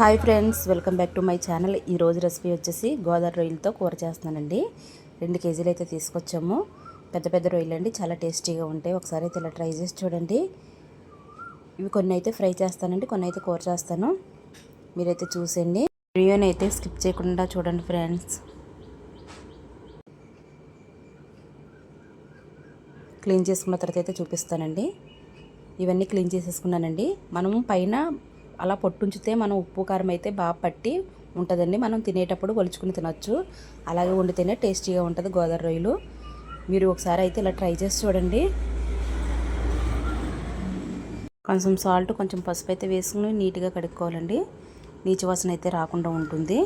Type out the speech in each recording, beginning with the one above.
Hi friends welcome back to my channel. ఈ రోజు recipe వచ్చేసి గోదావరి రొయ్యలతో కూర చేస్తున్నానండి. రెండు కేజీలు అయితే తీసుకొచ్చాము. పెద్ద పెద్ద రొయ్యలు అండి చాలా టేస్టీగా ఉంటాయి. ఒకసారి అయితే ఇలా ట్రై చేసి చూడండి. ఇవి కొన్ని అయితే ఫ్రై చేస్తానండి కొన్ని అయితే కూర చేస్తాను. మీరైతే చూసేయండి. వీడియోని అయితే స్కిప్ చేయకుండా చూడండి ఫ్రెండ్స్. క్లీన్ చేసుకున్న తర్వాత అయితే చూపిస్తానండి. ఇవన్నీ క్లీన్ చేసేసుకున్నానండి. మనం పైన అలా పొట్టుంచితే మనం ఉప్పు కారం అయితే బాగా పట్టి ఉంటుందండి. మనం తినేటప్పుడు ఒలుచుకుని తినొచ్చు. అలాగే వండితేనే టేస్టీగా ఉంటుంది గోదావరి రొయ్యలు. మీరు ఒకసారి అయితే ఇలా ట్రై చేసి చూడండి. కొంచెం సాల్ట్ కొంచెం పసుపు అయితే వేసుకుని నీట్గా కడుక్కోవాలండి. నీచు వాసన అయితే రాకుండా ఉంటుంది.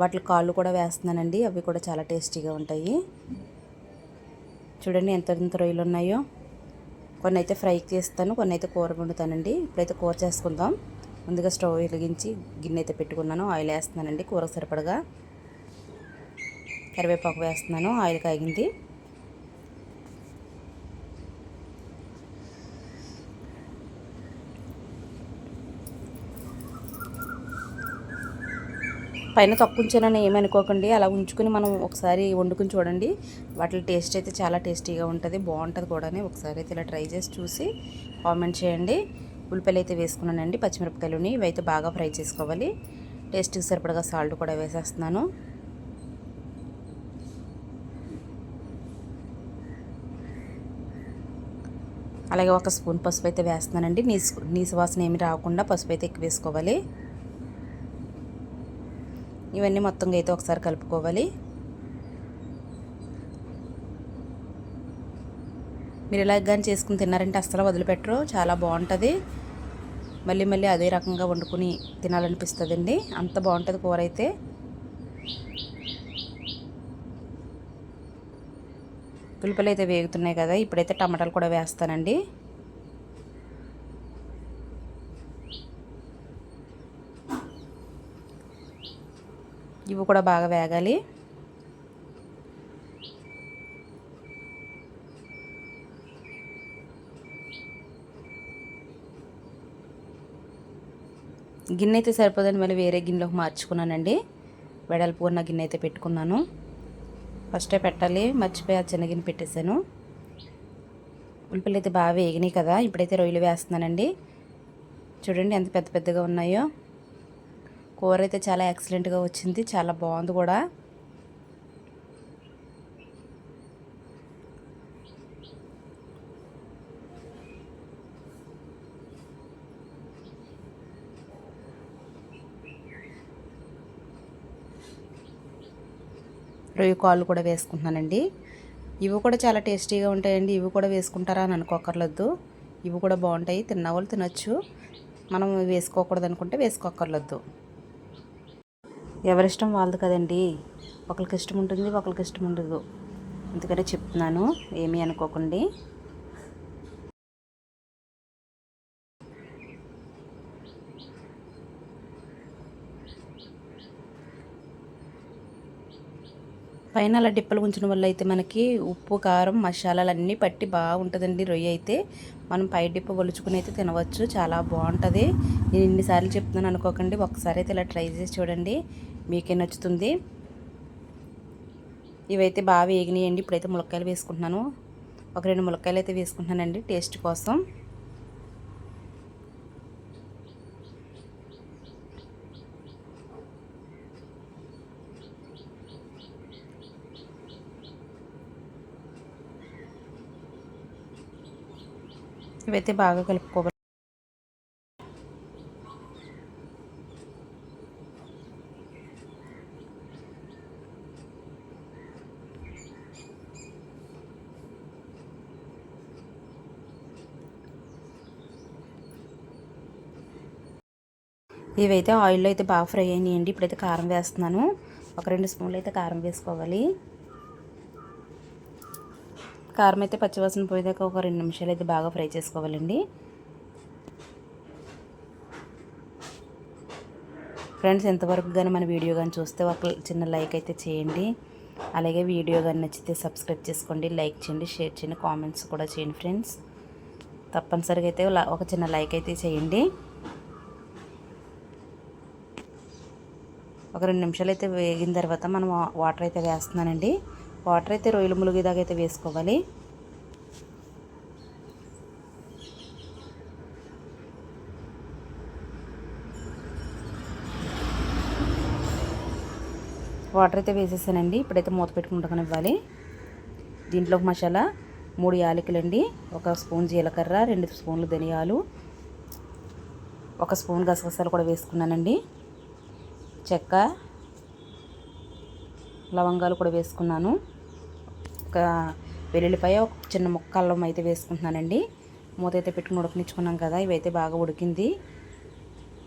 వాటికి కాళ్ళు కూడా వేస్తున్నానండి. అవి కూడా చాలా టేస్టీగా ఉంటాయి. చూడండి ఎంత ఎంత రొయ్యలు ఉన్నాయో. కొన్ని అయితే ఫ్రై చేస్తాను కొన్ని అయితే కూర వండుతానండి. ఇప్పుడైతే కూర చేసుకుందాం. ముందుగా స్టవ్ వెలిగించి గిన్నె అయితే పెట్టుకున్నాను. ఆయిల్ వేస్తున్నానండి కూరకు సరిపడగా. కరివేపాకు వేస్తున్నాను ఆయిల్ కాగింది. పైన తక్కువ ఉంచానని ఏమనుకోకండి అలా ఉంచుకుని మనం ఒకసారి వండుకుని చూడండి. వాటి టేస్ట్ అయితే చాలా టేస్టీగా ఉంటుంది బాగుంటుంది కూడా ఒకసారి అయితే ఇలా ట్రై చేసి చూసి కామెంట్ చేయండి. ఉల్లిపాయలు అయితే వేసుకున్నానండి పచ్చిమిరపకాయలుని. ఇవైతే బాగా ఫ్రై చేసుకోవాలి. టేస్ట్కి సరిపడగా సాల్ట్ కూడా వేసేస్తున్నాను. అలాగే ఒక స్పూన్ పసుపు అయితే వేస్తున్నానండి. నీసు నీసు వాసన ఏమి రాకుండా పసుపు అయితే ఎక్కువ వేసుకోవాలి. ఇవన్నీ మొత్తంగా అయితే ఒకసారి కలుపుకోవాలి. మీరు ఇలా కానీ చేసుకుని తిన్నారంటే అస్సలు వదిలిపెట్టరు చాలా బాగుంటుంది. మళ్ళీ మళ్ళీ అదే రకంగా వండుకుని తినాలనిపిస్తుందండి. అంత బాగుంటుంది కూర అయితే. పులుపులు అయితే వేగుతున్నాయి కదా ఇప్పుడైతే టమాటాలు కూడా వేస్తానండి. ఇవి కూడా బాగా వేగాలి. గిన్నె అయితే సరిపోదని మళ్ళీ వేరే గిన్నెలోకి మార్చుకున్నానండి. వెడల్పు ఉన్న గిన్నె అయితే పెట్టుకున్నాను. ఫస్టే పెట్టాలి మర్చిపోయి ఆ చిన్న గిన్నె పెట్టేశాను. ఉల్లిపల్లి అయితే బాగా వేగినాయి కదా ఇప్పుడైతే రొయ్యలు వేస్తున్నానండి. చూడండి ఎంత పెద్ద పెద్దగా ఉన్నాయో. కూర అయితే చాలా ఎక్సలెంట్గా వచ్చింది. చాలా బాగుంది కూడా. రొయ్య కాళ్ళు కూడా వేసుకుంటున్నానండి. ఇవి కూడా చాలా టేస్టీగా ఉంటాయండి. ఇవి కూడా వేసుకుంటారా అని అనుకోకర్లేదు. ఇవి కూడా బాగుంటాయి. తిన్న వాళ్ళు తినచ్చు. మనం వేసుకోకూడదు అనుకుంటే వేసుకోకర్లేదు. ఎవరిష్టం వాళ్ళది కదండి. ఒకరికి ఇష్టం ఉంటుంది ఒకరికి ఇష్టం ఉండదు. అందుకనే చెప్తున్నాను ఏమీ అనుకోకండి. పైన అలా డిప్పలు ఉంచడం వల్ల అయితే మనకి ఉప్పు కారం మసాలాలు అన్నీ పట్టి బాగుంటుందండి రొయ్య అయితే. మనం పై డిప్ప ఒలుచుకుని అయితే తినవచ్చు చాలా బాగుంటుంది. నేను ఇన్నిసార్లు చెప్తున్నాను అనుకోకండి ఒకసారి అయితే ఇలా ట్రై చేసి చూడండి. మీకే నచ్చుతుంది. ఇవైతే బాగా వేగినాయండి ఇప్పుడైతే ములక్కాయలు వేసుకుంటున్నాను. ఒక రెండు ములక్కాయలు అయితే వేసుకుంటున్నానండి టేస్ట్ కోసం. ఇవైతే బాగా కలుపుకోవాలి ఇవైతే ఆయిల్లో అయితే బాగా ఫ్రై అయినాయండి. ఇప్పుడైతే కారం వేస్తున్నాను. ఒక రెండు స్పూన్లు అయితే కారం వేసుకోవాలి. కారం అయితే పచ్చివాసన పోయేదాకా ఒక రెండు నిమిషాలు అయితే బాగా ఫ్రై చేసుకోవాలండి. ఫ్రెండ్స్ ఎంతవరకు కానీ మన వీడియో కానీ చూస్తే ఒక చిన్న లైక్ అయితే చేయండి. అలాగే వీడియో కానీ నచ్చితే సబ్స్క్రైబ్ చేసుకోండి లైక్ చేయండి షేర్ చేయండి కామెంట్స్ కూడా చేయండి ఫ్రెండ్స్. తప్పనిసరిగా అయితే ఒక చిన్న లైక్ అయితే చేయండి. ఒక రెండు నిమిషాలు అయితే వేగిన తర్వాత మనం వాటర్ అయితే వేస్తున్నానండి. వాటర్ అయితే రొయ్యలు ములిగేదాకా అయితే వేసుకోవాలి. వాటర్ అయితే వేసేసానండి. ఇప్పుడైతే మూత పెట్టుకుంటాను ఇవ్వాలి దీంట్లో మసాలా మూడు యాలకులండి ఒక స్పూన్ జీలకర్ర రెండు స్పూన్లు ధనియాలు ఒక స్పూన్ గసగసాలు కూడా వేసుకున్నానండి. చెక్క లవంగాలు కూడా వేసుకున్నాను. ఒక వెల్లుల్లిపాయ ఒక చిన్న ముక్క అల్లం అయితే వేసుకుంటున్నానండి. మూత అయితే పెట్టుకుని ఉడకనిచ్చుకున్నాం కదా ఇవైతే బాగా ఉడికింది.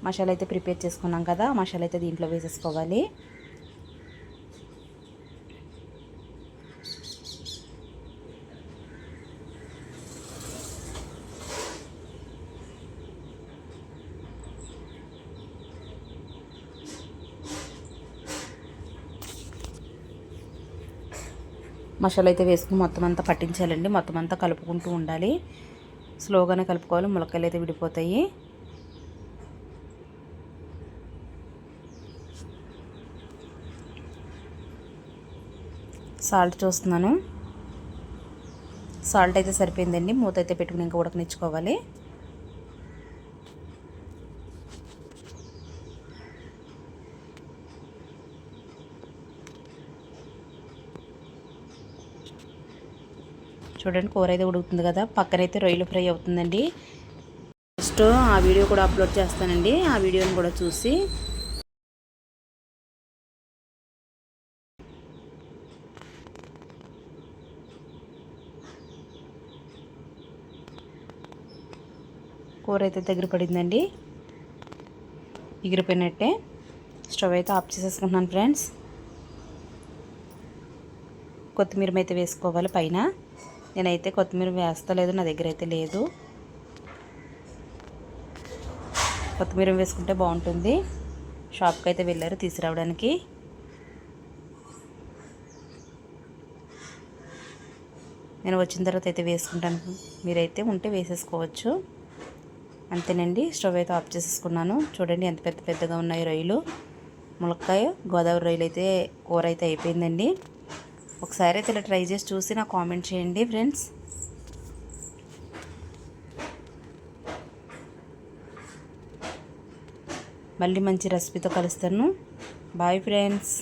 మసాలా అయితే ప్రిపేర్ చేసుకున్నాం కదా మసాలా అయితే దీంట్లో వేసేసుకోవాలి. మసాలా అయితే వేసుకుని మొత్తం అంతా పట్టించాలండి. మొత్తం అంతా కలుపుకుంటూ ఉండాలి. స్లోగానే కలుపుకోవాలి. ములక్కాయలు అయితే విడిపోతాయి. సాల్ట్ చూస్తున్నాను. సాల్ట్ అయితే సరిపోయిందండి. మూత అయితే పెట్టుకుని ఇంకా ఉడకనిచ్చుకోవాలి. చూడండి కూర అయితే ఉడుకుతుంది కదా. పక్కనైతే రొయ్యలు ఫ్రై అవుతుందండి. నెక్స్ట్ ఆ వీడియో కూడా అప్లోడ్ చేస్తానండి. ఆ వీడియోని కూడా చూసి. కూర అయితే దగ్గర పడిందండి. ఎగిరిపోయినట్టే. స్టవ్ అయితే ఆఫ్ చేసేసుకుంటున్నాను ఫ్రెండ్స్. కొత్తిమీర అయితే వేసుకోవాలి పైన. నేనైతే కొత్తిమీర వేస్తలేదు నా దగ్గర అయితే లేదు. కొత్తిమీర వేసుకుంటే బాగుంటుంది. షాప్కి అయితే వెళ్ళారు తీసుకురావడానికి. నేను వచ్చిన తర్వాత అయితే వేసుకుంటాను. మీరైతే ఉంటే వేసేసుకోవచ్చు. అంతేనండి స్టవ్ అయితే ఆఫ్ చేసేసుకున్నాను. చూడండి ఎంత పెద్ద పెద్దగా ఉన్నాయి రొయ్యలు. ములక్కాయ గోదావరి రొయ్యలు అయితే కూర అయితే అయిపోయిందండి. ఒకసారి అయితే ఇలా ట్రై చేసి చూసి నాకు కామెంట్ చేయండి ఫ్రెండ్స్ మళ్ళీ మంచి రెసిపీతో కలుస్తాను. Bye friends